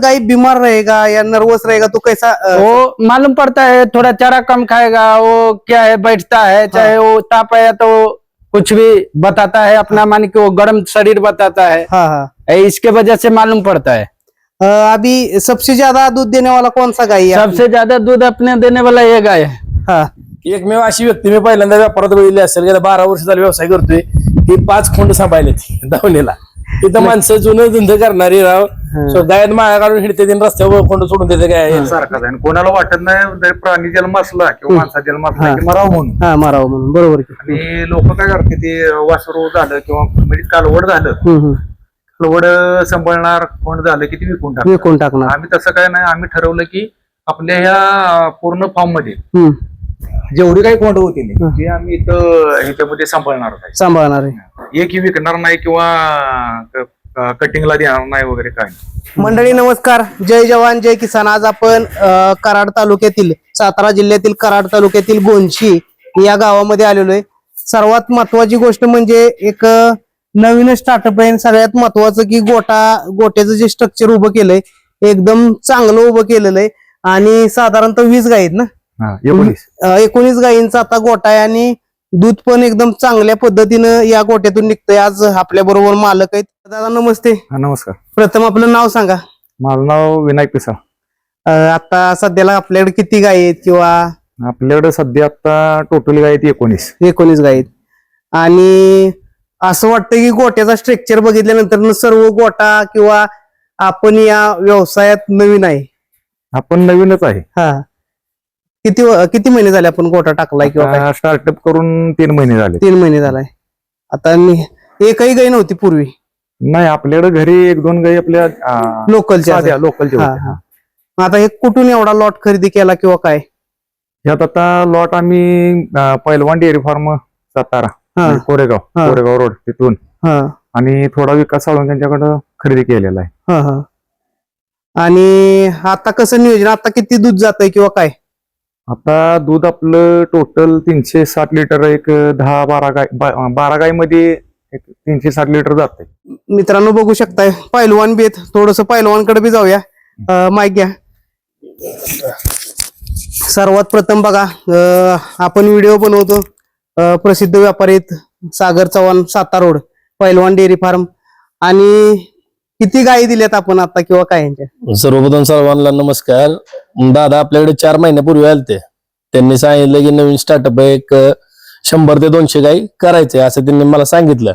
गाय बीमार रहेगा या नर्वस रहेगा तो कैसा वो मालूम पड़ता है थोड़ा चारा कम खाएगा वो क्या है बैठता है चाहे वो ताप है तो कुछ भी बताता है अपना मान के वो गर्म शरीर बताता है। हाँ हाँ। इसके वजह से मालूम पड़ता है। अभी सबसे ज़्यादा दूध देने वाला कौन सा गाय है सबसे ज़्यादा दूध अपने देने वाला ये गाय है। हाँ। एकमेव अशी व्यक्ती मी पहिल्यांदा व्यापारात बघितली असेल गेल्या बारा वर्ष झाला व्यवसाय करतोय ती पाच खोंड सांभाळले ती तिथं माणसं जुनं धंदे करणारी राव. गायत माया काढून हिडते तीन रस्त्यावर खोंड सोडून देते काय सारखाच आहे. आणि कोणाला वाटत नाही जर प्राणी जन्म असला किंवा माणसा जन्म असला. की मराव म्हणून. हा मारावं म्हणून. बरोबर की. आणि लोक काय करते ते वासरू झालं किंवा म्हणजे कालवड झालं. हम्म, हम्म. कालवड सांभाळणार कोण झालं की ते विकून टाकणार? विकून टाकणार. आम्ही तसं काय नाही. आम्ही ठरवलं की आपल्या ह्या पूर्ण फार्ममध्ये हम्म, जेवढी काही कोंड होतील ते आम्ही इथं ह्याच्यामध्ये सांभाळणार आहे. सांभाळणार आहे. एकही विकणार नाही किंवा कटिंगला देणार नाही वगैरे काय. मंडळी नमस्कार. जय जवान जय किसान. आज आपण कराड तालुक्यातील सातारा जिल्ह्यातील कराड तालुक्यातील गोंशी या गावामध्ये आलेलो आहे. सर्वात महत्वाची गोष्ट म्हणजे एक नवीन स्टार्टअप आहे सगळ्यात महत्वाचं की गोटा गोट्याचं जे स्ट्रक्चर उभं केलंय एकदम चांगलं उभं केलेलं आहे. आणि साधारणतः वीस गाय आहेत ना? एकोणीस. गायींचा आता गोटा आहे आणि दूध पण एकदम चांगल्या पद्धतीनं या गोट्यातून निघतंय. आज आपल्या बरोबर मालक आहेत. दादा नमस्ते. हा, नमस्कार. प्रथम आपलं नाव सांगा. माझं नाव विनायक पिसा अ, आता सध्याला आपल्याकडे किती गायी आहेत किंवा आपल्याकडे सध्या आता टोटल गाय आहेत एकोणीस. एकोणीस गायी आणि असं वाटतं की गोट्याचा स्ट्रक्चर बघितल्यानंतर सर्व गोटा किंवा आपण या व्यवसायात नवीन आहे. आपण नवीनच आहे. हा. किती किती महिने झाले आपण गोटा टाकलाय किंवा स्टार्टअप करून तीन महिने झाले. तीन महिने झालाय. आता मी एकही गाय नव्हती पूर्वी. नाही आपल्याकडे घरी एक दोन गाई आपल्या लोकलच्या लोकलच्या आता हे कुठून एवढा लॉट खरेदी केला किंवा काय? ह्यात आता लॉट आम्ही पैलवान डेअरी फार्म सातारा म्हणजे कोरेगाव. कोरेगाव रोड तिथून. आणि थोडा विकास साळून त्यांच्याकडे खरेदी केलेला आहे. आणि आता कसं नियोजन? आता किती दूध जातंय किंवा काय? आता दूध आपलं टोटल तीनशे साठ लिटर एक दहा बारा गाय बा- बारा गायमध्ये एक तीनशे साठ लिटर जाते मित्रांनो बघू शकताय पैलवान बी आहेत. थोडस पैलवानकडे बी जाऊया. अं, माईक घ्या. सर्वात प्रथम बघा अं, आपण व्हिडिओ बनवतो अं, प्रसिद्ध व्यापारी आहेत सागर चव्हाण सातारोड पैलवान डेअरी फार्म. आणि किती गायी दिल्यात आपण आता किंवा काय यांच्या? सर्वप्रथम सर्वांना नमस्कार. दादा आपल्याकडे चार महिन्यापूर्वी आलते. त्यांनी सांगितलं की नवीन स्टार्टअप एक शंभर ते दोनशे गाई करायचे असं त्यांनी मला सांगितलं.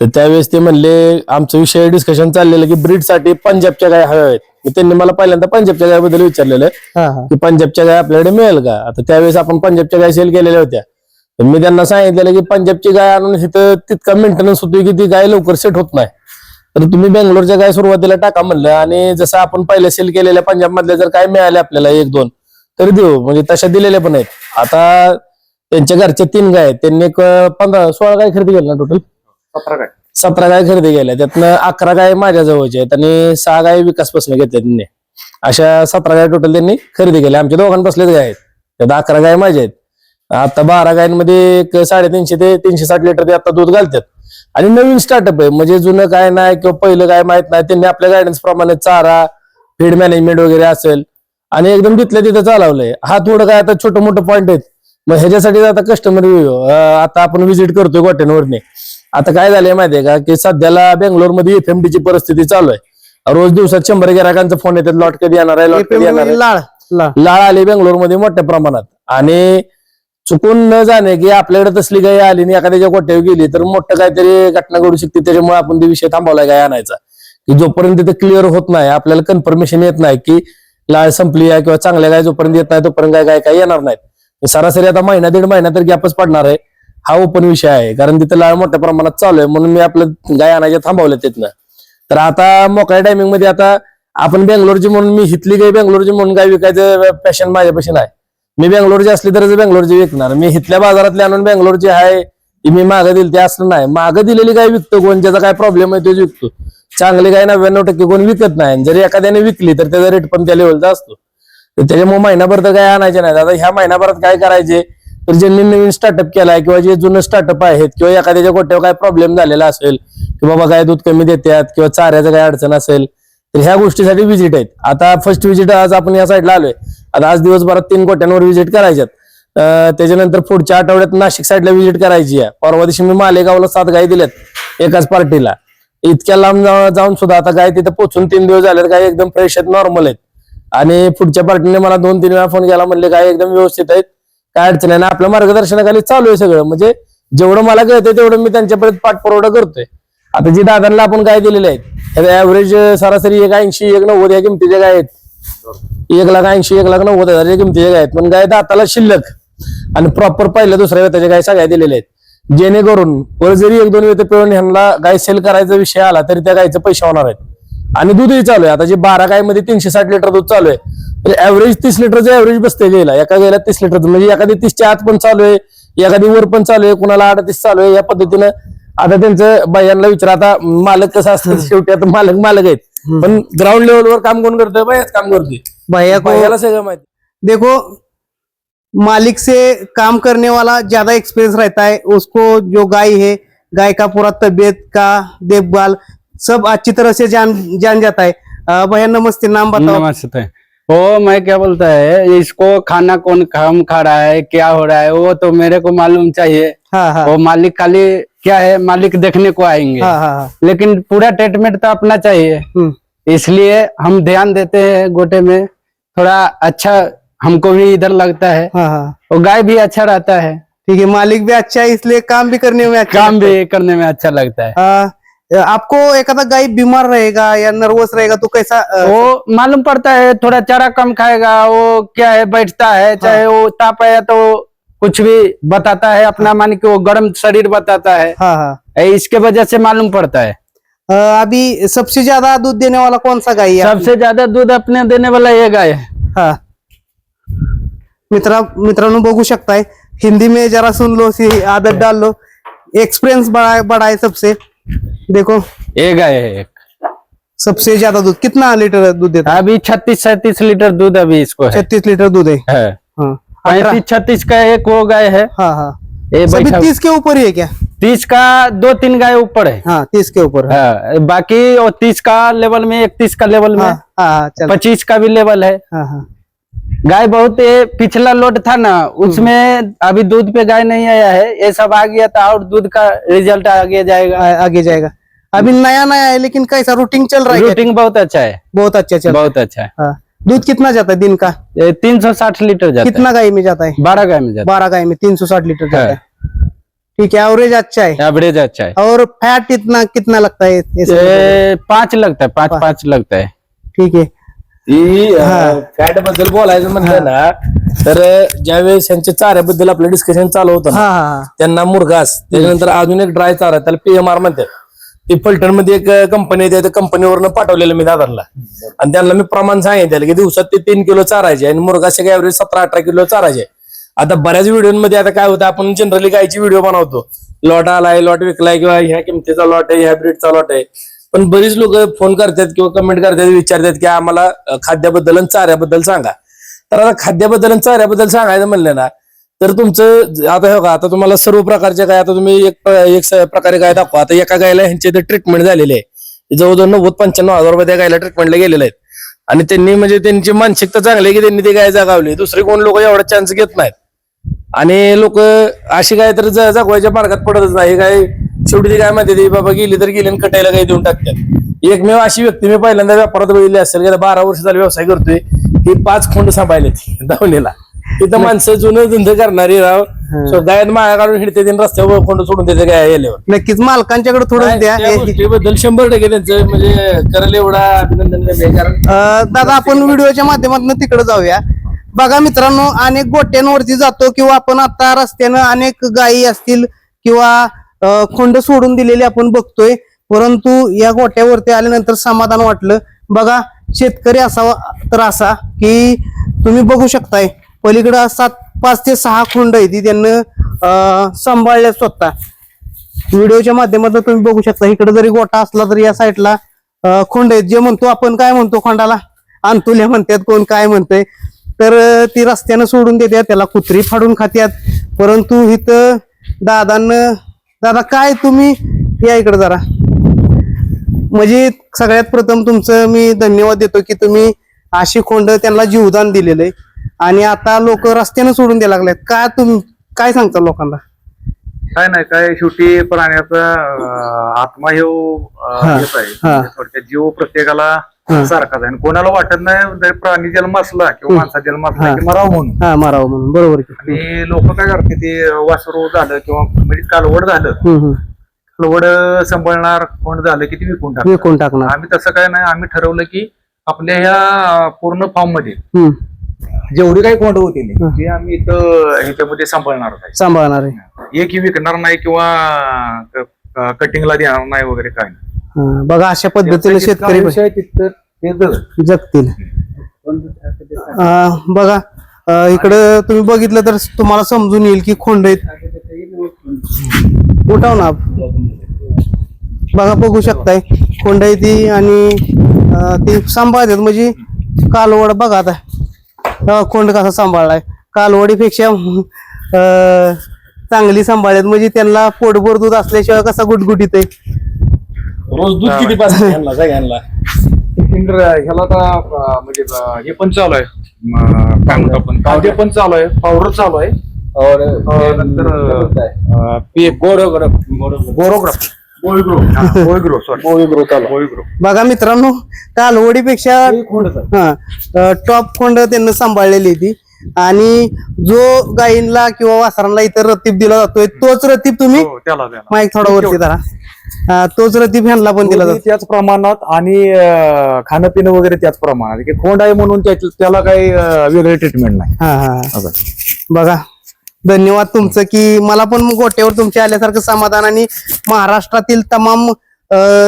तर त्यावेळेस ते म्हणले आमचं विषय डिस्कशन चाललेलं की ब्रीडसाठी पंजाबच्या गाय हव्या आहेत. त्यांनी मला पहिल्यांदा पंजाबच्या गायबद्दल विचारलेलं की पंजाबच्या गाय आपल्याकडे मिळेल का? आता त्यावेळेस आपण पंजाबच्या गाय सेल केलेल्या होत्या. तर मी त्यांना सांगितलेलं की पंजाबची गाय आणून इथं तितका मेंटेनन्स होतो की ती गाय लवकर सेट होत नाही. तर तुम्ही बेंगलोरच्या गाय सुरुवातीला टाका म्हणलं आणि जसं आपण पहिले सेल केलेल्या पंजाब मधल्या जर काय मिळाले आपल्याला एक दोन तरी देऊ. म्हणजे तशा दिलेल्या पण आहेत. आता त्यांच्या घरच्या तीन गाय आहेत. त्यांनी एक पंधरा सोळा गाय खरेदी केल्या ना टोटल सतरा गाय. सतरा गाय खरेदी केल्या. त्यातनं अकरा गाय माझ्या जवळच्या आहेत आणि सहा गाय विकासपासून घेतल्या त्यांनी. अशा सतरा गाय टोटल त्यांनी खरेदी केल्या. आमच्या दोघांपासलेच गाय आहेत. त्यात अकरा गाय माझ्या आहेत. आता बारा गायांमध्ये एक साडेतीनशे ते तीनशे साठ लिटर ते आता दूध घालतात. आणि नवीन स्टार्टअप आहे. म्हणजे जुनं काय नाही किंवा पहिलं काय माहीत नाही त्यांनी आपल्या गायडन्स प्रमाणे चारा फीड मॅनेजमेंट वगैरे असेल. आणि एकदम तिथल्या तिथं चालवलंय. हा थोडं काय आता छोटं मोठं पॉईंट आहेत. मग ह्याच्यासाठी आता कस्टमर आता आपण व्हिजिट करतोय गोट्यांवरने. आता काय झालंय माहितीये का? की सध्याला बेंगलोरमध्ये एफएमडी ची परिस्थिती चालू आहे. रोज दिवसात शंभर गिराकांचा फोन येतात. लॉट कधी येणार आहे लॉट कधी येणार आहे. लाळ लाळ. लाळ आली बेंगलोरमध्ये मोठ्या प्रमाणात. आणि चुकून न जाणे की आपल्याकडे तसली गाय आली आणि एखाद्याच्या गोट्यावर गेली तर मोठं काहीतरी घटना घडू शकते. त्याच्यामुळे आपण ते विषय थांबवलाय गाय आणायचा. की जोपर्यंत ते क्लिअर होत नाही आपल्याला कन्फर्मेशन येत नाही की लाळ संपली आहे किंवा चांगल्या गाय जोपर्यंत येत नाही तोपर्यंत काय गाय काय येणार नाहीत. सरासरी आता महिना दीड महिना तर गॅपच पडणार आहे. हा ओपन विषय आहे. कारण तिथं लाळ मोठ्या प्रमाणात चालू आहे म्हणून मी आपलं गाय आणायच्या थांबवलं तिथनं. तर आता मोकळ्या टायमिंगमध्ये आता आपण बेंगलोरची म्हणून मी हिथली गाय बेंगलोरची म्हणून गाय विकायचं पॅशन माझ्यापाशी आहे मी बेंगलोरची असली तरच बेंगलोरची विकणार. मी इथल्या बाजारातली आणून बेंगलोरची आहे मी मागं दिली ते असलं नाही. मागं दिलेली काय विकतो कोण? ज्याचा काय प्रॉब्लेम आहे तोच विकतो. चांगली गाय नव्याण्णव टक्के कोण विकत नाही. आणि जरी एखाद्याने विकली तर त्याचा रेट पण त्या लेवलचा असतो. तर त्याच्यामुळे महिनाभर तर काय आणायचे नाही आता ह्या महिनाभरात काय करायचे? तर ज्यांनी नवीन स्टार्टअप केलाय किंवा जे जुनं स्टार्टअप आहेत किंवा एखाद्याच्या गोट्यावर काय प्रॉब्लेम झालेला असेल की बाबा गाय दूध कमी देतात किंवा चाऱ्याचं काय अडचण असेल तर ह्या गोष्टीसाठी व्हिजिट आहेत. आता फर्स्ट व्हिजिट आज आपण या साईडला आलोय. आता आज दिवसभरात तीन कोट्यांवर व्हिजिट करायच्यात. त्याच्यानंतर पुढच्या आठवड्यात नाशिक साईडला व्हिजिट करायची आहे. परवा दिवशी मी मालेगावला सात गाय दिल्यात एकाच पार्टीला इतक्या लांब जाऊन सुद्धा आता गाय तिथं पोहोचून तीन दिवस झाले गाय एकदम फ्रेश आहेत नॉर्मल आहेत. आणि पुढच्या पार्टीने मला दोन तीन वेळा फोन केला. म्हणले गाय एकदम व्यवस्थित आहेत. काय अडचण आहे? आणि आपल्या मार्गदर्शनाखाली चालू आहे सगळं. म्हणजे जेवढं मला कळतंय तेवढं मी त्यांच्यापर्यंत पाठपुरवठा करतोय. आता जी दादांना आपण गाय दिलेले आहेत ऍव्हरेज सरासरी एक ऐंशी एक नव्वद या किमतीच्या गाय आहेत. एक लाख ऐंशी एक लाख नव्वद हजार किमतीच्या गाय आहेत. पण गाय दाताला शिल्लक आणि प्रॉपर पहिल्या दुसऱ्या वेताच्या गाय सगळ्या दिलेल्या आहेत. जेणेकरून वर जरी एक दोन वेत पिळून ह्यांना गाय सेल करायचा विषय आला तरी त्या गायचे पैसे होणार आहेत. आणि दूधही चालू आहे. आता जे बारा गायमध्ये तीनशे साठ लिटर दूध चालू आहे ऍव्हरेज तीस लिटरचं ऍव्हरेज बसते गेला एका गेला तीस लिटरचं. म्हणजे एखादी तीसच्या आत पण चालू आहे एखादी वर पण चालू आहे कुणाला अडतीस चालू आहे या पद्धतीनं आता त्यांचं बायांना विचार आता मालक कसं असतं शेवटी आता मालक मालक आहेत. पण ग्राउंड लेवलवर काम कोण करतोय? बायाच काम करतोय. भैया को सगळं माहिती. देखो मालिक से काम करने वाला ज्यादा एक्सपीरियंस रहता है उसको जो गाय है गाय का पूरा तबीयत का देखभाल सब अच्छी तरह से जान जान जाता है। अ, भैया नमस्ते नाम बताओ। नमस्ते। वो मैं क्या बोलता है इसको खाना कौन कम खा रहा है क्या हो रहा है वो तो मेरे को मालूम चाहिए। हाँ हाँ। वो मालिक खाली क्या है मालिक देखने को आएँगे। हाँ हाँ हाँ। लेकिन पूरा ट्रीटमेंट तो अपना चाहिए। हम्म, इसलिए हम ध्यान देते हैं गोटे में थोड़ा अच्छा हमको भी इधर लगता है। हाँ हाँ। और गाय भी अच्छा रहता है। ठीक है मालिक भी अच्छा है इसलिए काम भी करने में अच्छा काम भी करने में अच्छा लगता है। अ, आपको एखादा गाय बीमार रहेगा या नर्वस रहेगा तो कैसा अ, वो मालूम पड़ता है थोड़ा चारा कम खाएगा वो क्या है बैठता है चाहे वो ताप है तो कुछ भी बताता है अपना मान के वो गर्म शरीर बताता है। हाँ हाँ। इसके वजह से मालूम पड़ता है। अभी सबसे ज़्यादा दूध देने वाला कौन सा गाय है सबसे ज़्यादा दूध अपने देने वाला ये गाय है। हा। मित्रा मित्रांनो बघू शकताय हिंदी में जरा सुन लो सी आदत डाल लो। एक्सपीरियंस बड़ा है बड़ा है सबसे। देखो। ये गाय है एक। सबसे ज़्यादा दूध कितना लीटर दूध देता है? अभी छत्तीस सैतीस लीटर दूध अभी इसको है है। छत्तीस लीटर दूध है। है। हाँ। पैंतीस छत्तीस का एक वो गाय है। हाँ हाँ। ये तीस के ऊपर ही है क्या? तीस का दो तीन गाय ऊपर है। हाँ तीस के ऊपर है। हाँ, बाकी वो तीस का लेवल में इकतीस का लेवल में हाँ हाँ हाँ, पच्चीस का भी लेवल है। हाँ हाँ। गाय बहुत ये पिछला लोड था ना उसमें अभी दूध पे गाय नहीं आया है। ये सब आ गया था और दूध का रिज़ल्ट आगे जाएगा। आ- आगे जाएगा। अभी नया नया है लेकिन कैसा रूटिंग चल रहा है? रूटिंग बहुत अच्छा है। बहुत अच्छा चल बहुत अच्छा है। हाँ। दूध कितना जाता है दिन का? तीन सौ साठ लीटर जाता कितना गाय में जाता है? बारह गाय में जाता बारह गाय में तीन सौ साठ लीटर जाता है। ठीक है एवरेज अच्छा है। एवरेज अच्छा है। और फैट इतना कितना लगता है इसमें? ये पांच लगता है पांच पांच। लगता है। ठीक है। फॅटबद्दल बोलायचं म्हणलं ना तर ज्यावेळेस यांच्या चाऱ्याबद्दल आपलं डिस्कशन चालू होतं ना हाँ हाँ त्यांना मुरघास त्याच्यानंतर अजून एक ड्राय चारा त्याला पीएमआर म्हणतात. ती फलटणमध्ये एक कंपनी आहे त्या कंपनीवरनं पाठवलेलं मी दादांना. आणि त्यांना मी प्रमाण सांगितलं की दिवसात ते तीन किलो चारायचे आणि मुरघास ऍव्हरेज सतरा अठरा किलो चारायचे. आता बऱ्याच व्हिडिओमध्ये आता काय होतं आपण जनरली गायची व्हिडिओ बनवतो. लॉट आलाय लॉट विकलाय किंवा ह्या किमतीचा लॉट आहे ह्या ब्रीडचा लॉट आहे. पण बरीच लोक फोन करतात किंवा कमेंट करतात विचारतात की आम्हाला खाद्याबद्दल आणि चाऱ्याबद्दल सांगा. तर आता खाद्याबद्दल आणि चाऱ्याबद्दल सांगायचं म्हणलं ना तर तुमचं आता हे बघा आता तुम्हाला सर्व प्रकारच्या गाय आता तुम्ही एक एक प्रकारे गाय दाखवा. आता एका गायला ह्यांचे ट्रीटमेंट झालेली आहे. जवळजवळ नव्वद पंच्याण्णव हजार रुपये त्या गायला ट्रीटमेंटला गेलेले आहेत. आणि त्यांनी म्हणजे त्यांची मानसिकता चांगली आहे की त्यांनी ती गाय जागावली. दुसरे कोण लोक एवढा चान्स घेत नाहीत. आणि लोक अशी गाय तर जागवायच्या मार्गात पडतच नाही. काय शेवटी ती काय माहिती ती बाबा गेली तर गेली आणि कटायला गाय देऊन टाकतात. एकमेव अशी व्यक्ती मी पहिल्यांदा व्यापारात बघितली असेल. की बारा वर्ष झाला व्यवसाय करतोय. ती पाच खोंड सांभाळले ती तिथं माणसं जुनं धंदे करणारी राव. सो गायत माया काढून हिडते तीन रस्त्यावर खोंड सोडून देते गाय गेल्यावर नक्कीच मालकांच्याकडे थोडं द्या. त्या गोष्टीबद्दल शंभर टक्के त्यांचं म्हणजे करायला एवढा अभिनंदन आहे कारण अं, दादा आपण व्हिडिओच्या माध्यमातून तिकडे जाऊया. बघा मित्रांनो अनेक गोट्यांवरती जातो किंवा आपण आता रस्त्यानं अनेक गायी असतील किंवा अं, खोंड सोडून दिलेली आपण बघतोय. परंतु या गोट्यावरती आल्यानंतर समाधान वाटलं. बघा शेतकरी असावा तर असा की तुम्ही बघू शकताय. पलीकडं सात पाच ते सहा खोंड आहे ती त्यांना सांभाळल्या स्वतः. व्हिडिओच्या माध्यमातून तुम्ही बघू शकता इकडे जरी गोटा असला तरी या साईडला खोंड आहेत. जे म्हणतो आपण काय म्हणतो खोंडाला? अंतुल्या म्हणतात कोण काय म्हणतंय. तर ती रस्त्यानं सोडून देतात त्याला कुत्री फाडून खात्यात. परंतु इथं दादांना दादा काय तुम्ही? या इकडे जरा. म्हणजे सगळ्यात प्रथम तुमचं मी धन्यवाद देतो की तुम्ही अशी खोंड त्यांना जीवदान दिलेलं आहे. आणि आता लोक रस्त्याने सोडून द्यायला लागलेत. का तुम काय सांगता लोकांना? काय नाही काय शेवटी प्राण्याचा अं, आत्मा हे आहे. थोडक्यात जीव प्रत्येकाला हा. सारखाच आहे. आणि कोणाला वाटत नाही जर प्राणी जन्म असला किंवा. माणसा जन्म असला हा. की मराव म्हणून. हा मारावं म्हणून. बरोबर की. आणि लोक काय करते ते वासरू झालं किंवा म्हणजे कालवड झालं. हम्म, हम्म. कालवड सांभाळणार कोण झालं की ते विकून टाकणार? विकून टाकणार. आम्ही तसं काय नाही आम्ही ठरवलं की आपल्या ह्या पूर्ण फार्ममध्ये हम्म. जेवढी काही कोंड होती हा. ते आम्ही इथं ह्याच्यामध्ये सांभाळणार आहे. सांभाळणार आहे. एकही विकणार नाही किंवा कटिंगला देणार नाही वगैरे काय नाही. हा, बघा अशा पद्धतीने शेतकरी जितका विषय तितकं ते जगत. जगतील. अं, बघा अं, इकडं तुम्ही बघितलं तर तुम्हाला समजून येईल की खोंड आहेत. उठाव ना बघा बघू शकताय. खोंड आहे ती आणि अं, ती सांभाळतात. म्हणजे कालवड बघा आता. खोंड कसा सांभाळलाय? कालवडीपेक्षा अं, चांगली सांभाळतात म्हणजे त्यांना पोटभर दूध असल्याशिवाय कसा गुटगुटीत आहे? रोज दूध किती पाहिजे यांना? सगळ्यांना इंद्र ह्याला आता म्हणजे हे पण चालू आहे. म, काय म्हणतो आपण? कांदे पण चालू आहे. पावडर चालू आहे. और अं, नंतर अं, पे गोरोग्राफ बघा मित्रांनो कालवडीपेक्षा हा टॉप खोंड त्यांना सांभाळलेली ती आणि जो गायींना किंवा वासरांना इतर रतीब दिला जातोय तोच रतीब तुम्ही हो माईक थोडा वरती धरा. हा, तोच रतीब ह्यांना पण दिला जातो. त्याच प्रमाणात आणि खाणं पिणं वगैरे त्याच प्रमाणात. खोंड आहे म्हणून त्याला काही वेगळे ट्रीटमेंट नाही. बघा. धन्यवाद तुमचं की मला पण गोट्यावर तुमच्या आल्यासारखं समाधान आणि महाराष्ट्रातील तमाम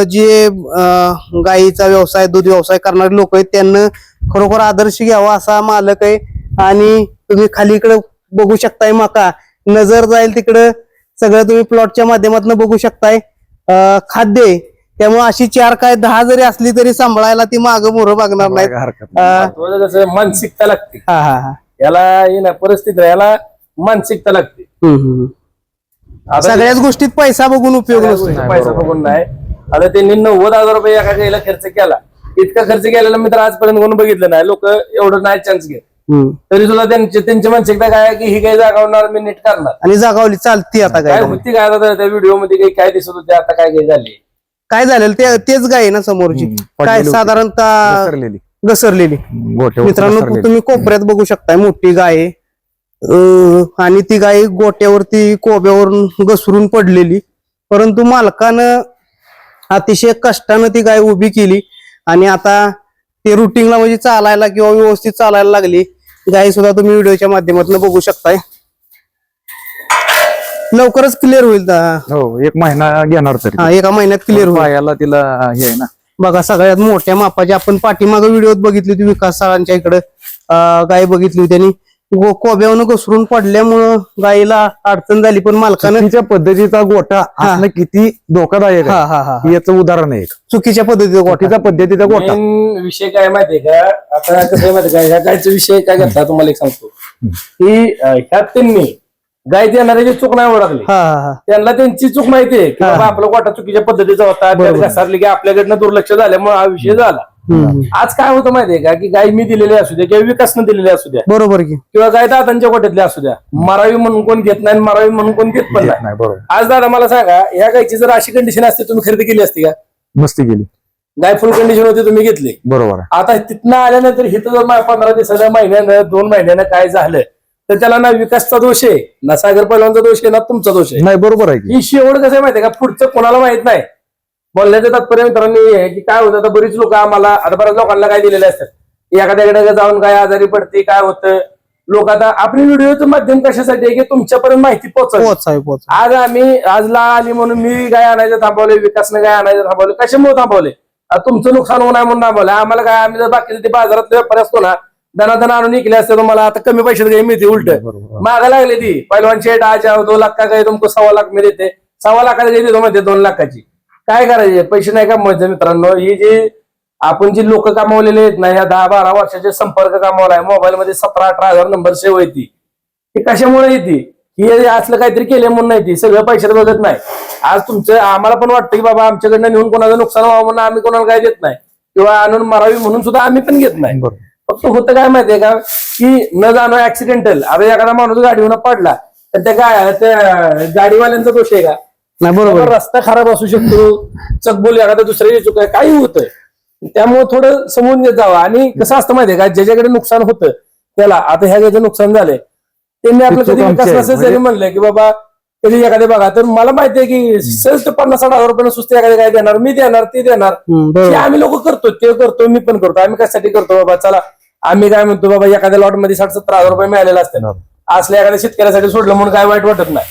जे अं, गायीचा व्यवसाय दूध व्यवसाय करणारे लोक आहेत त्यांना खरोखर आदर्श घ्यावा असा मालक आहे. आणि तुम्ही खाली इकडं बघू शकताय मका. नजर जाईल तिकडं. सगळं तुम्ही प्लॉटच्या माध्यमातून बघू शकताय. अं, खाद्य आहे. त्यामुळे अशी चार काय दहा जरी असली तरी सांभाळायला ती मागं मोरं बघणार नाही. मानसिकता लागते. हा हा हा. याला परिस्थिती याला मानसिकता लागते. आता सगळ्याच गोष्टीत पैसा बघून उपयोग सगळ्या नसतो गोष्टी पैसा बघून नाही आता त्यांनी नव्वद हजार रुपये एका गाईला खर्च केला इतका खर्च केलेला मी तर आजपर्यंत कोण बघितलं नाही लोक एवढं नाही चान्स घेत. तरी सुद्धा त्यांची त्यांची मानसिकता काय आहे की ही काही जागावणार मी नीट करणार आणि जागावली चालती आता काय काय होती काय आता त्या व्हिडिओमध्ये काही काय दिसत होते आता काय काय झाले काय झालेलं ते तेच गाय आहे ना समोरची हम्म. काय. साधारणतः घसरलेली. घसरलेली गोठ्यावर मित्रांनो घसरलेली. तुम्ही कोपऱ्यात बघू शकताय मोठी गाय आहे. आणि ती गाय गोट्यावरती कोब्यावरून घसरून पडलेली. परंतु मालकानं अतिशय कष्टानं ती गाय उभी केली. आणि आता ते रुटीनला म्हणजे चालायला किंवा व्यवस्थित चालायला लागली. गाय सुद्धा तुम्ही व्हिडिओच्या माध्यमातून बघू शकताय. लवकरच क्लिअर होईल हो एक महिना घेणार तरी. हा एका महिन्यात क्लिअर होईल. तिला हे आहे ना. बघा सगळ्यात मोठ्या मापाची आपण पाठीमागं व्हिडिओत बघितली होती विकास सरांच्या इकडे. गाय बघितली होती आणि कोब्यावरून घसरून पडल्यामुळं गायीला अडचण झाली पण मालकानं चुकीच्या पद्धतीचा गोठा असणं किती धोकादायक हा हा हा. याचं उदाहरण आहे एक. चुकीच्या पद्धतीचा गोठा. चुकीच्या पद्धतीचा गोठा. मेन विषय काय माहितीये का? आता कसं आहे माहितीये का? ह्या गायचा विषय काय घेतला तुम्हाला एक सांगतो. की अं, ह्यात त्यांनी गाय देणाऱ्याची चूक नाही ओळखली हा हा हा. त्यांना त्यांची चूक माहितीये. की. बाबा आपला गोठा चुकीच्या पद्धतीचा होता. त्यात बरोबर. घसरली की आपल्याकडनं दुर्लक्ष झाल्यामुळे हा विषय झाला. आज काय होतं माहितीये का? की गाय मी दिलेली असू द्या किंवा विकासनं दिलेली असू द्या. बरोबर की. किंवा गाय दादांच्या गोठ्यातली असू द्या. मरावी म्हणून कोण घेत नाही मरावी म्हणून कोण घेत पण नाही. बरोबर. आज दादा मला सांगा या गायची जर अशी कंडिशन असते तुम्ही खरेदी केली असती का? मस्ती गेली गाय फुल कंडिशन होती तुम्ही घेतली. बरोबर आता तिथनं आल्यानंतर हिथं जर पंधरा दिवसाच्या महिन्यानं दोन महिन्यानं काय झालं तर त्याला ना विकासचा दोष आहे ना सागर पैलवानचा दोष आहे ना तुमचा दोष आहे. नाही बरोबर आहे की. ही शेवट कसं आहे माहितीये का? पुढचं कोणाला माहीत नाही. बोलण्याचं तात्पर्य मित्रांनी हे आहे की काय होतं आता बरीच लोक आम्हाला आता बऱ्याच लोकांना काय दिलेले असतात. एखाद्याकडे जाऊन काय आजारी पडते काय होतं लोक आता आपली व्हिडिओचं माध्यम कशासाठी आहे की तुमच्यापर्यंत माहिती पोच आज आम्ही आज ला आली म्हणून मी गाय आणायचं थांबवले विकासने गाय आणायचं थांबवले कशामुळे थांबवले तुमचं नुकसान होऊ नये म्हणून थांबवलं आम्हाला काय आम्ही जर बाकीचे ते बाजारातले व्यापारी असतो ना दना दना आणून निघले असते तुम्हाला आता कमी पैशात गाय मिळते उलट. बरोबर मागा लागली ती पहिलवान शेट आज दो लाख का गाय तुमको सव्वा लाख मी देते सव्वा देतो म्हणते दोन लाखाची. काय करायचे? पैसे नाही कमवायचे मित्रांनो? ही जी आपण जी लोक कमावलेले आहेत ना ह्या दहा बारा वर्षाचे संपर्क कमावलाय मोबाईल मध्ये सतरा अठरा हजार नंबर सेव्ह येते ही कशामुळे येते हे असलं काहीतरी केलं म्हणून नाही ती. सगळं पैशात बघत नाही. आज तुमचं आम्हाला पण वाटतं की बाबा आमच्याकडनं नेऊन कोणाचं नुकसान व्हावं म्हणून आम्ही कोणाला काय देत नाही. किंवा आणून मारावी म्हणून सुद्धा आम्ही पण घेत नाही. फक्त होतं काय माहितीये का की न जाणं ऍक्सिडेंटल आता एखादा माणूस गाडीवर पडला तर त्या गाडीवाल्यांचा दोष आहे का? नाही बरोबर. रस्ता खराब असू शकतो चकबोल एखादा दुसऱ्या चुक आहे काही होतंय. त्यामुळे थोडं समजून घेत जावं. आणि कसं असतं माहितीये का ज्याच्याकडे नुकसान होतं त्याला आता ह्या ज्याचं नुकसान झालंय त्यांनी आपलं कधी विकास. नसेल जरी म्हणलंय की बाबा कधी एखादे बघा तर मला माहिती आहे की सहज ते पन्नास साठ हजार रुपये सुस्त एखादे काय देणार मी देणार ते देणार. आम्ही लोक करतो ते करतो मी पण करतो. आम्ही कशासाठी करतो बाबा? चला आम्ही काय म्हणतो बाबा एखाद्या लॉटमध्ये साठ सत्तर हजार रुपये मिळालेले असतात असल्या एखाद्या शेतकऱ्यासाठी सोडलं म्हणून काय वाईट वाटत नाही.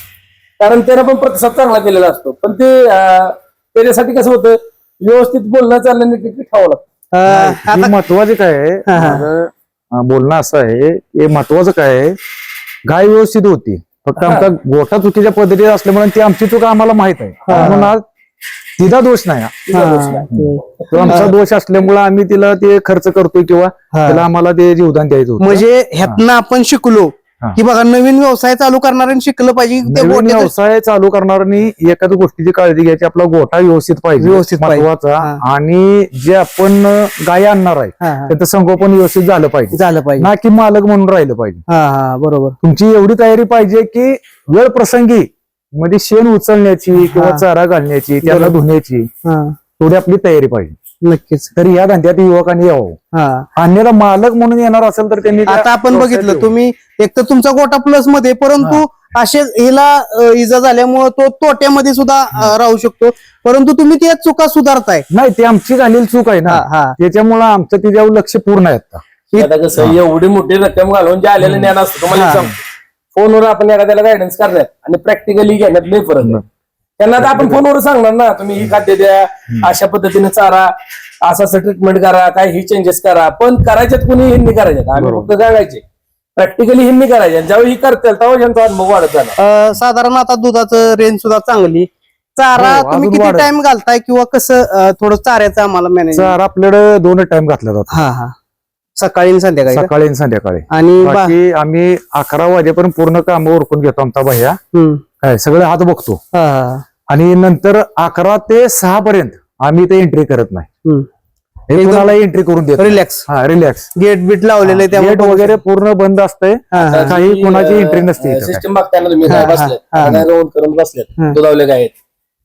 कारण त्यानं पण प्रतिसाद चांगला केलेला असतो. पण ते त्याच्यासाठी कसं होतं व्यवस्थित बोलणं नीट नीट ठेवावं लागतं. ही महत्त्वाचे काय आहे. माझं, अं, बोलणं असं आहे हे महत्वाचं काय आहे? गाय व्यवस्थित होती. फक्त आमचा गोठा चुकीच्या पद्धतीत असल्यामुळे ती आमची चूक आम्हाला माहीत आहे. म्हणून आज तिचा दोष नाही हा. तिचा दोष नाही. तो आमचा दोष असल्यामुळे आम्ही तिला ते खर्च करतोय किंवा हा. तिला आम्हाला ते जीवदान द्यायचं म्हणजे ह्यातनं आपण शिकलो. की बघा नवीन व्यवसाय चालू करणाऱ्यांनी शिकलं पाहिजे ते नवीन व्यवसाय चालू करणाऱ्यांनी एखाद्या गोष्टीची काळजी घ्यायची आपला गोठा व्यवस्थित पाहिजे व्यवस्थित पाहिजे. महत्त्वाचा हा. आणि जे आपण गाय आणणार आहे हा, हा. त्याचं संगोपन व्यवस्थित झालं पाहिजे झालं पाहिजे ना की मालक म्हणून राहिलं पाहिजे हा हा बरोबर तुमची एवढी तयारी पाहिजे की वेळ प्रसंगी म्हणजे शेण उचलण्याची किंवा. चारा घालण्याची त्याला बरोबर. धुण्याची हा थोडी आपली तयारी पाहिजे नक्कीच. तर या धंद्यात युवकांनी यावं हा. अन्यथा मालक म्हणून येणार असेल तर त्यांनी त्या आता आपण व्यवसायात बघितलं. तुम्ही एक तर तुमचा गोटा प्लसमध्ये परंतु असे हिला अ, इजा झाल्यामुळे तो तोट्यामध्ये सुद्धा अ, राहू शकतो. परंतु तुम्ही त्या चुका सुधारताय. नाही ती आमची झालेली चूक आहे ना. हा हा. त्याच्यामुळे आमचं तिच्यावर लक्ष पूर्ण आहे आता. आता कसं एवढी मोठी रक्कम घालून जे आलेलं ज्ञान असतं तुम्हाला एक सांगतो. फोनवर आपण एखाद्याला गायडन्स करण्यात आणि प्रॅक्टिकली घेण्यात लय फरक त्यांना आता आपण फोनवर सांगणार ना तुम्ही ही खाद्य द्या अशा पद्धतीने चारा असं असं ट्रीटमेंट करा काय ही चेंजेस करा. पण करायच्यात कुणी हिंदी करायच्यात. आम्ही फक्त सांगायचे. प्रॅक्टिकली हिंदी करायचे. ज्यावेळी ही करतील तेव्हा त्यांचा अनुभव वाढत झाला अ, साधारण आता दुधाचं रेंज सुद्धा चांगली. चारा हो, तुम्ही अजून किती वाढेल. टाइम घालताय किंवा कसं अ, थोडं चाऱ्याचं आम्हाला मॅनेज तर आपल्याकडे दोन टाइम घातला जातो हा हा. सकाळी आणि संध्याकाळी का? सकाळी आणि संध्याकाळी. आणि बा- बाकी आम्ही अकरा वाजेपर्यंत पूर्ण काम उरकून घेतो आमचा भैया. हम्म. काय सगळे हात बघतो. आणि नंतर अकरा ते सहा पर्यंत आम्ही ते एंट्री करत नाही. हे कोणाला एंट्री करून देत रिलॅक्स हा रिलॅक्स गेट बीट लावलेलं आहे गेट वगैरे पूर्ण बंद असतंय. काही कोणाची एंट्री नसते. सिस्टम बघताना तुम्ही हा, काय बसले. काय करून. दुधावले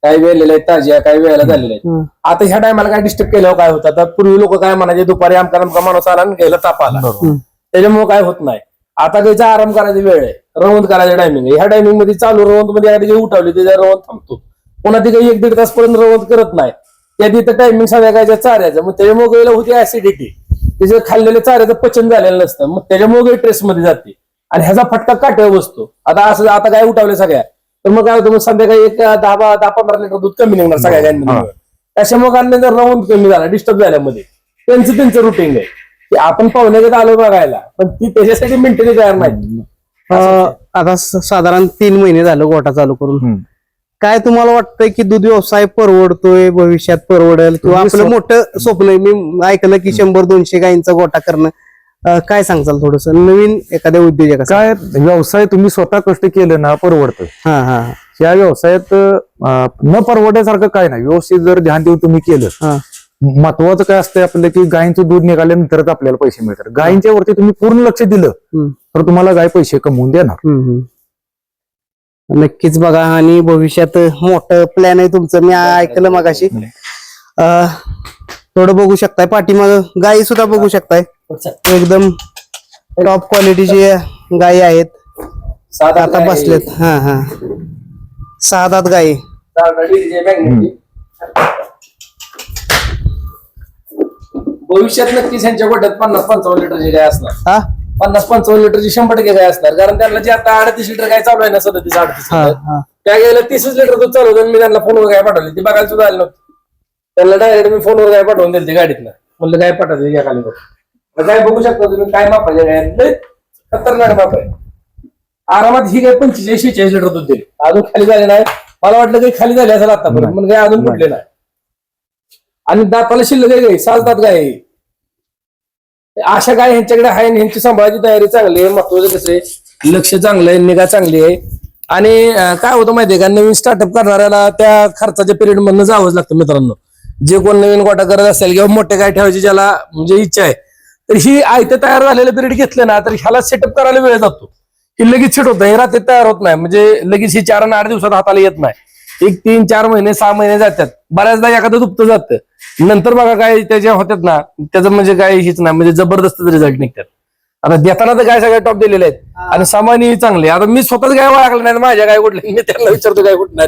काही वेळेला आहेत ताज्या काही वेळेला झालेल्या आहेत. आता ह्या टायमाला काय डिस्टर्ब केल्यावर काय होतं? आता पूर्वी लोक काय म्हणायचे दुपारी आमका माणूस आला आणि ताप आला. त्याच्यामुळे काय होत नाही. आता त्याचा आराम करायची वेळ आहे रवंत करायचा टायमिंग आहे. ह्या टायमिंगमध्ये चालू रवंत मध्ये काही उठावली त्याच्या रवंत थांबतो. पुन्हा ती काही एक दीड तास पर्यंत रवंत करत नाही. त्या तिथं टायमिंग संध्याकाळच्या चाऱ्याचं मग त्याच्यामुळे गेलं होती ऍसिडिटी त्याचं खाल्लेलं चाऱ्याचं पचन झालेलं नसतं. मग त्याच्यामुळे ट्रेस मध्ये जाते. आणि ह्याचा फटका काट्यावर बसतो. आता असं आता काय उठावले सगळ्या तर मग काय होतं मग संध्याकाळी एक दहा दहा पंधरा लिटर दूध कमी निघणार सगळ्या गायांमध्ये त्याच्यामुळे काढल्यानंतर राऊंड कमी झाला डिस्टर्ब झाल्यामध्ये. त्यांचं त्यांचं रुटीन आहे. की आपण पाहुण्याकडे आलो बघायला पण ती त्याच्यासाठी मेंटेली तयार नाही अ, आता स- साधारण तीन महिने झालं गोठा चालू करून. हम्म. काय तुम्हाला वाटतंय की दूध व्यवसाय परवडतोय भविष्यात परवडेल? किंवा तुम्ही आपलं मोठं स्वप्न आहे मी ऐकलं की शंभर दोनशे गायींचा गोठा करणं. अ, काय सांगचाल थोडस? नवीन एखाद्या उद्योजक काय व्यवसाय तुम्ही स्वतः कष्ट केलं ना परवडतं हा हा. या व्यवसायात अं, न परवडण्यासारखं काय नाही. व्यवस्थित जर ध्यान देऊन तुम्ही केलं हा. महत्वाचं काय असतं आपलं की गायींचं दूध निघाल्यानंतरच आपल्याला पैसे मिळतात. गायींच्या वरती तुम्ही पूर्ण लक्ष दिलं. तर तुम्हाला गाय पैसे कमवून देणार. नक्कीच बघा आणि भविष्यात मोठं प्लॅन आहे तुमचं. मी ऐकलं मगाशी. अ, थोडं बघू शकताय पाठीमाग. गायी सुद्धा बघू शकताय. एकदम टॉप क्वालिटीची गायी आहेत. सात आठ आता बसलेत. हा हा. सहा दात गायी. भविष्यात नक्कीच ह्यांच्या गोट्यात पन्नास पंचावन्न लिटरची गाय असणार. हा? पन्नास पंचावन्न लिटरची शंभर टक्के गाय असणार. कारण त्यांना जे आता अडतीस लिटर गाय चालू आहे ना सदतीस अडतीस हा लिटर हा. त्या गायला तीसच लिटर दूध चालू होतं आणि मी त्यांना फोनवर गाय पाठवली. ती बघायला सुद्धा आलं नव्हतं. त्यांना डायरेक्ट मी फोनवर गाय पाठवून दिली गाडीतनं. म्हणलं काय पाठवायचं या खाली बघ. काय बघू शकता तुम्ही काय मापायच्या गाय लय खतरनाक माप आहे. आरामात ही गाय पंचेचाळीस शेहेचाळीस लिटर दूध दिली. अजून खाली झाले नाही. मला वाटलं काही खाली झाली असेल आतापर्यंत पण गाय अजून कुठले नाही. आणि दाताला शिल्लक आहे गाय सात दात गाय आहे. अशा काय ह्यांच्याकडे आहे आणि ह्यांची सांभाळायची तयारी चांगली आहे महत्वाचं कसं आहे लक्ष चांगलं आहे निगा चांगली आहे. आणि काय होतं माहितीये का नवीन स्टार्टअप करणाऱ्याला त्या खर्चाच्या पिरियड मधनं जावंच लागतं मित्रांनो. जे कोण नवीन गोटा करत असेल किंवा मोठे काय ठेवायची ज्याला म्हणजे इच्छा आहे तर ही आयतं तयार झालेलं पिरियड घेतलं ना तर ह्याला सेटअप करायला वेळ जातो. ही लगेच सेट होतं हे रात्री तयार होत नाही. म्हणजे लगेच ही चार आणि आठ दिवसात हाताला येत नाही. एक तीन चार महिने सहा महिने जातात. बऱ्याचदा एखादं दुपतं जातं. नंतर बघा काय त्याच्या होत्यात ना त्याचं म्हणजे काय हीच नाही म्हणजे जबरदस्त रिझल्ट निघतात. आता देताना तर काय सगळे टॉप दिलेले आहेत. आणि सामान्य चांगले. आता मी स्वतःच काय ओळखलं नाही माझ्या काय कुठले मी त्यांना विचारतो काय कुठं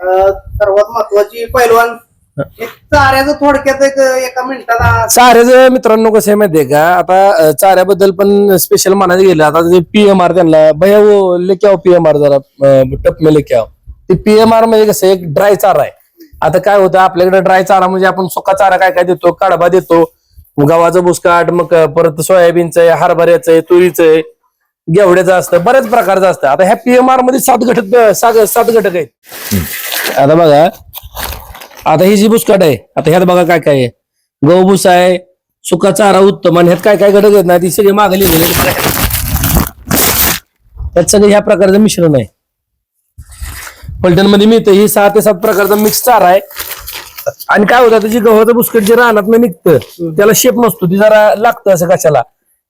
सर्वात महत्वाची पैलवान चाऱ्याचं थोडक्यात एक मिनिटाला चाऱ्याचं मित्रांनो कसं आहे माहितीये का? आता चाऱ्याबद्दल पण स्पेशल म्हणायचं गेलं. आता ते पीएमआर त्यांना भैया वो लेके आओ पीएमआर जरा टप में लेके आओ ते पीएमआर म्हणजे कसं एक ड्राय चारा आहे. आता काय होतं आपल्याकडे ड्राय चारा म्हणजे आपण सुका चारा काय काय देतो काढबा देतो गव्हाचं बुसकाट मग परत सोयाबीनचं आहे हरभऱ्याचं आहे तुरीचं आहे गेवड्याचं असतं बऱ्याच प्रकारचं असतं. आता ह्या पीएमआरमध्ये सात घटक सात सात घटक आहेत. आता बघा आता ही जी बुसकाट आहे आता ह्यात बघा काय काय आहे. गहू भुसा आहे सुका चारा उत्तम आणि ह्यात काय काय घटक आहेत ना ती सगळी मागली त्यात सगळं ह्या प्रकारचं मिश्रण आहे. पलटणमध्ये मिळतं ही सहा ते सात प्रकारचा मिक्स चारा आहे. आणि काय होतं त्याची गव्हाचं बुसकट जे रानात निघतं त्याला शेप नसतो ती जरा लागतं असं कशाला?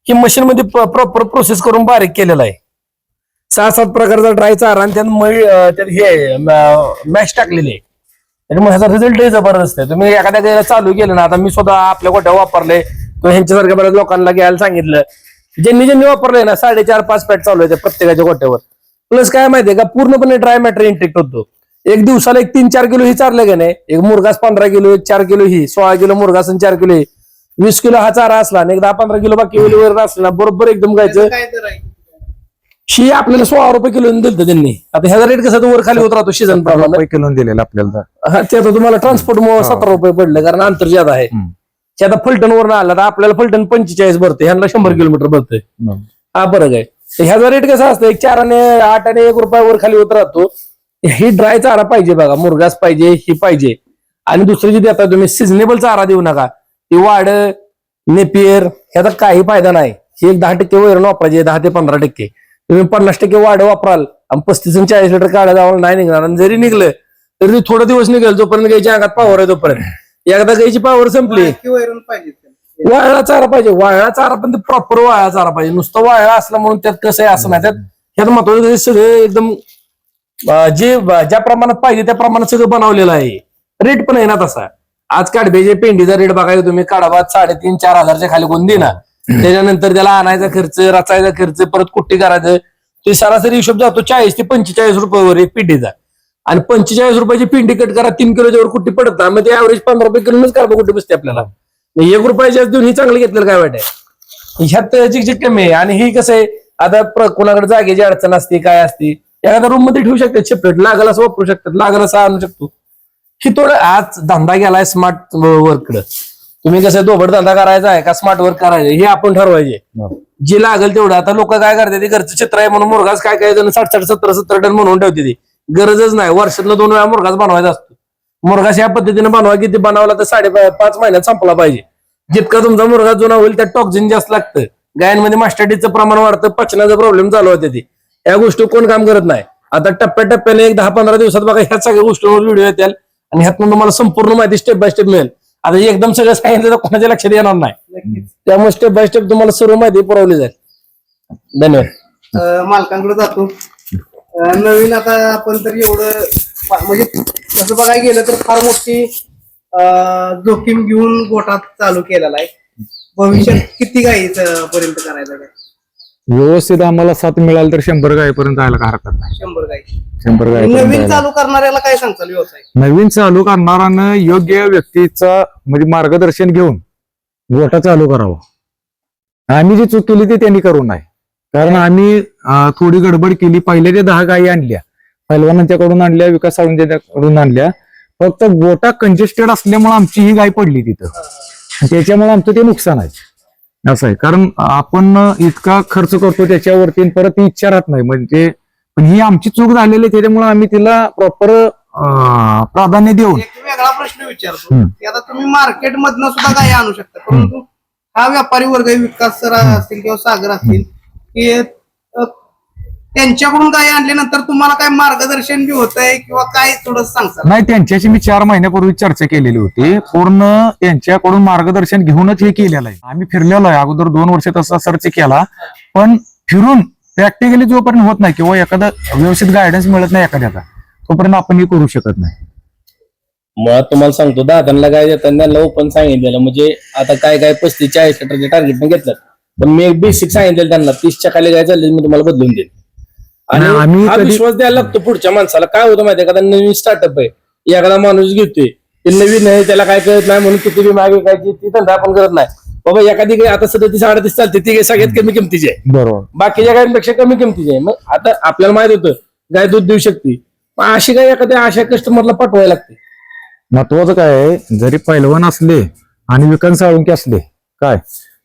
की मशीन मध्ये प्रॉपर प्रोसेस करून बारीक केलेला आहे. सहा सात प्रकारचा ड्राय चारा आणि त्यात मळी त्यात हे मॅश टाकलेली आहे. त्याच्यामुळे ह्याचा रिझल्टही जबरदस्त आहे. तुम्ही एखाद्या गायला चालू केलं ना आता मी स्वतः आपल्या गोट्या वापरले किंवा ह्यांच्यासारख्या बऱ्याच लोकांना घ्यायला सांगितलं. ज्यांनी ज्यांनी वापरलंय ना साडेचार पाच पॅट चालू आहे प्रत्येकाच्या गोट्यावर. प्लस काय माहितीये का? पूर्णपणे ड्राय मॅटर इंटेक्ट होतो. एक दिवसाला एक तीन चार किलो ही चारलं का नाही? एक मुरगास पंधरा किलो एक चार किलो ही सोळा किलो मुरगास आणि चार किलो ही. वीस किलो हा चारा असला आणि एक दहा पंधरा किलो बाकी वगैरे असला ना बरोबर एकदम गायचं. काय शी आपल्याला सोळा रुपये किलो दिलं त्यांनी. आता ह्याचा रेट कसा? तो वर खाली होत राहतो सीझन प्रमाणे. किलो दिलेलं आपल्याला हा ते आता तुम्हाला ट्रान्सपोर्ट मुळे सतरा रुपये पडले कारण अंतर ज्यादा आहे. ते आता फलटण वरून आला तर आपल्याला फलटण पंचेचाळीस भरते ह्यांना शंभर किलोमीटर भरते. हा फरक आहे तर ह्याचा रेट कसा असतो? एक चाराने आठ आणि एक रुपया वर खाली होत राहतो. ही ड्राय चारा पाहिजे बघा. मुरगास पाहिजे ही पाहिजे. आणि दुसरी जी देता तुम्ही सिजनेबल चारा देऊ नका. ती वाढ नेपियर ह्याचा काही फायदा नाही. ही एक दहा टक्के वैरण वापरायची दहा ते पंधरा टक्के. तुम्ही पन्नास टक्के वाढ वापराल आणि पस्तीस आणि चाळीस लिटर काढा जावं नाही निघणार. आणि जरी निघलं तरी थोडा दिवस निघेल जोपर्यंत गायच्या अंगात पावर आहे तोपर्यंत. एकदा गायची पावर संपली. वैरण पाहिजे. वाळळा चारा पाहिजे. वाळळा चारा पण प्रॉपर वाळळा चारा पाहिजे. नुसतं वाळळा असला म्हणून त्यात कसं आहे असं नाही. त्यात ह्यात महत्वाचं म्हणजे सगळं एकदम जे ज्या प्रमाणात पाहिजे त्या प्रमाणात सगळं बनवलेलं आहे. रेट पण आहे ना तसा. आज काढब्याचे पेंडीचा रेट बघायला तुम्ही काढाबाद साडेतीन चार हजारच्या खाली कोण देणार? त्याच्यानंतर त्याला आणायचा खर्च रचायचा खर्च परत कुट्टी करायचं. ते सरासरी हिशोब जातो चाळीस ते पंचेचाळीस रुपयावर एक पिंडीचा. आणि पंचेचाळीस रुपयाची पिंडी कट करा तीन किलोच्या वर कुट्टी पडतात मग ते ऍव्हरेज पंधरा रुपये किलोच कार्ब कुठे बसते आपल्याला. मग एक रुपयाच्या देऊन ही चांगली घेतलेलं काय आहे ह्यात झिकझिक कमी आहे आणि ही कसं आहे आता कोणाकडे जागेची अडचण असते काय असते एखाद्या रूममध्ये ठेवू शकतात सेपरेट लागल असं वापरू शकतात लागल असं आणू शकतो. ही थोडं आज धंदा गेलाय स्मार्ट वर्ककडं तुम्ही कसं दोबड धंदा करायचा आहे का स्मार्ट वर्क करायचं हे आपण ठरवायचे. जे लागेल तेवढं. आता लोक काय करतात ते घरचं चित्र आहे म्हणून मुरगास काय काय जण साठ साठ सत्तर सत्तर टन म्हणून ठेवते ती. गरजच नाही. वर्षातनं दोन वेळा मुरगास बनवायचा असतो. मुरगास या पद्धतीने बनवा की ते बनवला तर साडे पाच महिन्यात संपला पाहिजे. जितका तुमचा मुरगा जुना होईल त्यात टॉक्झिन जास्त लागतं. गायांमध्ये मास्टर्डीचं प्रमाण वाढतं पचनाचा प्रॉब्लेम चालू होते ती. या गोष्टी कोण काम करत नाही. आता टप्प्याटप्प्याने एक दहा पंधरा दिवसात बघा ह्या सगळ्या गोष्टींवर व्हिडिओ येतील आणि ह्यातून तुम्हाला संपूर्ण माहिती स्टेप बाय स्टेप मिळेल. आता एकदम सगळं सांगितलं तर कोणाच्या लक्षात येणार नाही. त्यामुळे स्टेप बाय स्टेप तुम्हाला सर्व माहिती पुरवली जाईल. धन्यवाद. मालकांकडे जातो. नवीन आता आपण तर एवढं म्हणजे तसं बघायला गेलं तर फार मोठी जोखीम घेऊन गोठा चालू केलेला आहे. भविष्यात किती गाई पर्यंत करायला काय व्यवस्थित आम्हाला साथ मिळाल तर शंभर गायपर्यंत जायला काय हरकत नाही. शंभर गाई. शंभर नवीन गायपर्यंत चालू करणाऱ्याला काय सांगताल व्यवसाय? नवीन चालू करणारानं योग्य व्यक्तीचा म्हणजे मार्गदर्शन घेऊन गोठा चालू करावा. आम्ही जी चूक केली ती त्यांनी करू नये. कारण आम्ही थोडी गडबड केली. पहिले ते दहा गायी आणल्या पैलवानांच्याकडून आणल्या विकास साळुंजेकडून आणल्या. फक्त गोटा कंजेस्टेड असल्यामुळे आमची ही गाय पडली तिथं. त्याच्यामुळे आमचं ते नुकसान आहे. असं आहे. कारण आपण इतका खर्च करतो त्याच्यावरती परत ती इच्छा राहत नाही. म्हणजे पण ही आमची चूक झालेली आहे. त्याच्यामुळे आम्ही तिला प्रॉपर प्राधान्य देऊन. वेगळा प्रश्न विचारतो. आता तुम्ही मार्केट मधनं सुद्धा गाई आणू शकता. परंतु हा व्यापारी वर्ग विकास सर असतील किंवा सागर असतील की त्यांच्याकडून गाय आणल्यानंतर तुम्हाला काय मार्गदर्शन बी होत आहे किंवा काय थोडं सांगता नाही त्यांच्याशी मी चार महिन्यापूर्वी चर्चा केलेली होती. पूर्ण त्यांच्याकडून मार्गदर्शन घेऊनच हे केलेलं आहे. आम्ही फिरलेलो आहे. अगोदर दोन वर्ष तसा सर्च केला. पण फिरून प्रॅक्टिकली जोपर्यंत होत नाही किंवा एखादा व्यवस्थित गायडन्स मिळत नाही एखाद्याचा तोपर्यंत आपण हे करू शकत नाही. मुळात तुम्हाला सांगतो दादांना काय देतात त्यांना ओपन सांगितलेलं. म्हणजे आता काय काय पस्तीस चाळीस लिटरचे टार्गेट पण घेतलं पण मी एक बेसिक सांगितलेलं त्यांना तीसच्या खाली काय चालले मी तुम्हाला बदलून देईन. आणि नाही, आम्ही हा कधी- विश्वास द्यायला लागतो पुढच्या माणसाला. काय होतं माहिती एखादा नवीन स्टार्टअप आहे. एखादा माणूस घेतोय. ते नवीन आहे त्याला काय कळत नाही म्हणून किती बी मागे काय ती धंदा आपण करत नाही. बाबा एखादी गाय आता सदतीस अडतीस चालते ती गाय सगळ्यात कमी किमतीची आहे. बरोबर. बाकीच्या गायांपेक्षा कमी किमतीची आहे. मग आता आपल्याला माहीत होतं गाय दूध देऊ शकते. पण अशी गाय एखाद्या अशा कस्टमरला पाठवायला लागते. महत्वाचं काय आहे जरी पैलवान असले आणि विकन साळुंके असले काय?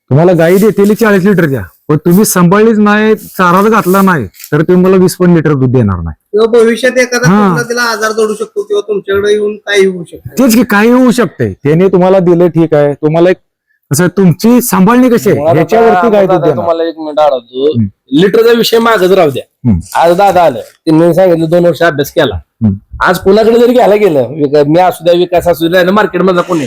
तुम्हाला गाई देतील चाळीस लिटर द्या. पण तुम्ही सांभाळलीच नाही चाराच घातला नाही तर तुम्हाला वीस पण लिटर दूध देणार नाही. किंवा भविष्यात एखादा हा. कुठला तिला आजार जडू शकतो किंवा तुमच्याकडे येऊन काही होऊ शकतो. तेच की काही होऊ शकते त्याने तुम्हाला दिलं ठीक आहे. तुम्हाला एक कसं तुमची सांभाळणी कशी आहे? मुळात ह्याच्यावरती आता काय दूध दादा देणार? तुम्हाला एक मिनिट आढळतो. हम्म. लिटरचा विषय मागच राहू द्या. हम्म. आज दादा आलं. त्यांनी सांगितलं दोन वर्ष अभ्यास केला. हम्म. आज कुणाकडे जरी घ्यायला गेलं विक- मी असू द्या विकास असू द्या मार्केट मधला कोणी.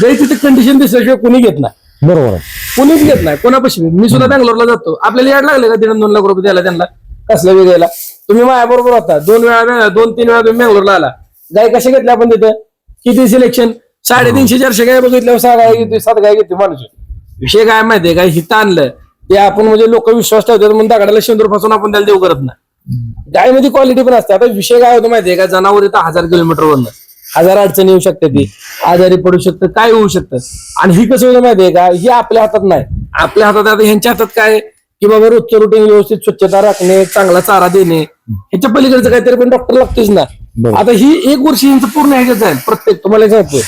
जरी तिथे कंडिशन दिसल्याशिवाय कोणी घेत नाही. बरोबर आहे. कोणीच घेत नाही कोणापाशी? मी सुद्धा बँगलोरला जातो. आपल्याला याड लागले का दीड दोन लाख रुपये द्यायला त्यांना? कसलं वेळ द्यायला? तुम्ही माझ्या बरोबर होता. दोन वेळा दोन तीन वेळा तुम्ही बँगलोरला आला. गाय कशा घेतल्या आपण तिथं? किती सिलेक्शन साडेतीनशे चारशे गाय बघितल्यावर सहा गाय घेतोय सात गाय घेतोय माणूस. विषय काय माहितीये काय हिथं आणलं. ते आपण म्हणजे लोक विश्वास ठेवतात म्हणून दगडाला शेंदूरपासून आपण त्याला देऊ करत नाही. गायमध्ये क्वालिटी पण असते. आता विषय काय होतो माहितीये का? जनावर येतं हजार किलोमीटर वरनं. हजार अडचणी येऊ शकते ती. आजारी पडू शकतं काय होऊ शकतं? आणि ही कसं होतं माहितीये का? ही आपल्या हातात नाही. आपल्या हातात आता ह्यांच्या हातात काय? की बाबा रोजचं रुटीन व्यवस्थित स्वच्छता राखणे चांगला चारा देणे. ह्याच्या पलीकडचं काहीतरी पण डॉक्टर लागतेच ना. आता ही एक वर्ष यांचं पूर्ण ह्याच्यात आहे प्रत्येक. तुम्हाला सांगतो.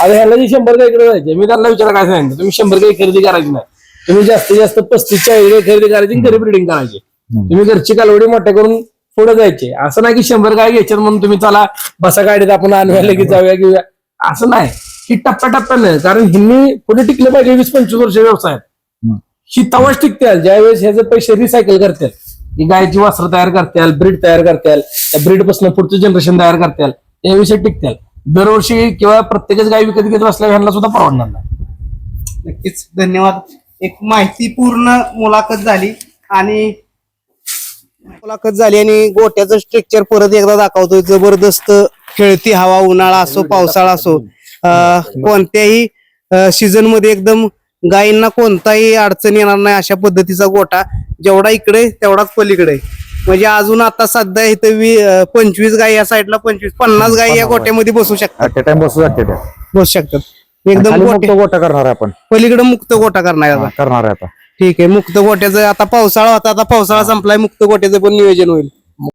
आता ह्याला जी शंभर गायकडे जायचे मी त्यांना विचारा काय सांगितलं. तुम्ही शंभर गाय खरेदी करायची नाही. तुम्ही जास्तीत जास्त पस्तीस चाळीस खरेदी करायची घरी ब्रिडिंग करायची. तुम्ही घरची कालवडी मोठ्या करून पुढे जायचे. असं नाही की शंभर गाय घ्यायच्यात म्हणून तुम्ही चला बसा गाडीत आपण आणूया लगेच जाऊया घेऊया. असं नाही. ही टप्प्याटप्प्यानं कारण हिंनी पुढे टिकलं पाहिजे वीस पंचवीस वर्ष व्यवसायात. हम्म. ही तवाच टिकत्याल. ज्यावेळेस ह्याचे पैसे रिसायकल करतात ही गायची वस्त्र तयार करताल ब्रीड तयार करताल त्या ब्रीडपासून पुढचं जनरेशन तयार करताल त्याविषयी टिकत्याल. दरवर्षी किंवा प्रत्येकच गाय विकत घेत बसल्या ह्यांना सुद्धा परवडणार नाही. नक्कीच. धन्यवाद. एक माहितीपूर्ण मुलाखत झाली आणि मुलाखत झाली आणि गोट्याचं स्ट्रक्चर परत एकदा दाखवतोय. जबरदस्त खेळती हवा उन्हाळा असो पावसाळा असो कोणत्याही सीझनमध्ये एकदम गायींना कोणताही अडचण येणार नाही अशा पद्धतीचा गोटा जेवढा इकडे तेवढाच पलीकडे म्हणजे अजून आता सध्या इथं पंचवीस गायी या साईडला पंचवीस पन्नास गायी या गोट्यामध्ये बसू शकतात. बसू शकते त्या. बसू शकतात. एकदम गोटे करणार आपण. पलीकडे मुक्त गोटा करणार करणार आहे आता. ठीक आहे मुक्त गोट्याचं आता पावसाळा होता आता पावसाळा संपलाय मुक्त गोट्याचं पण नियोजन होईल.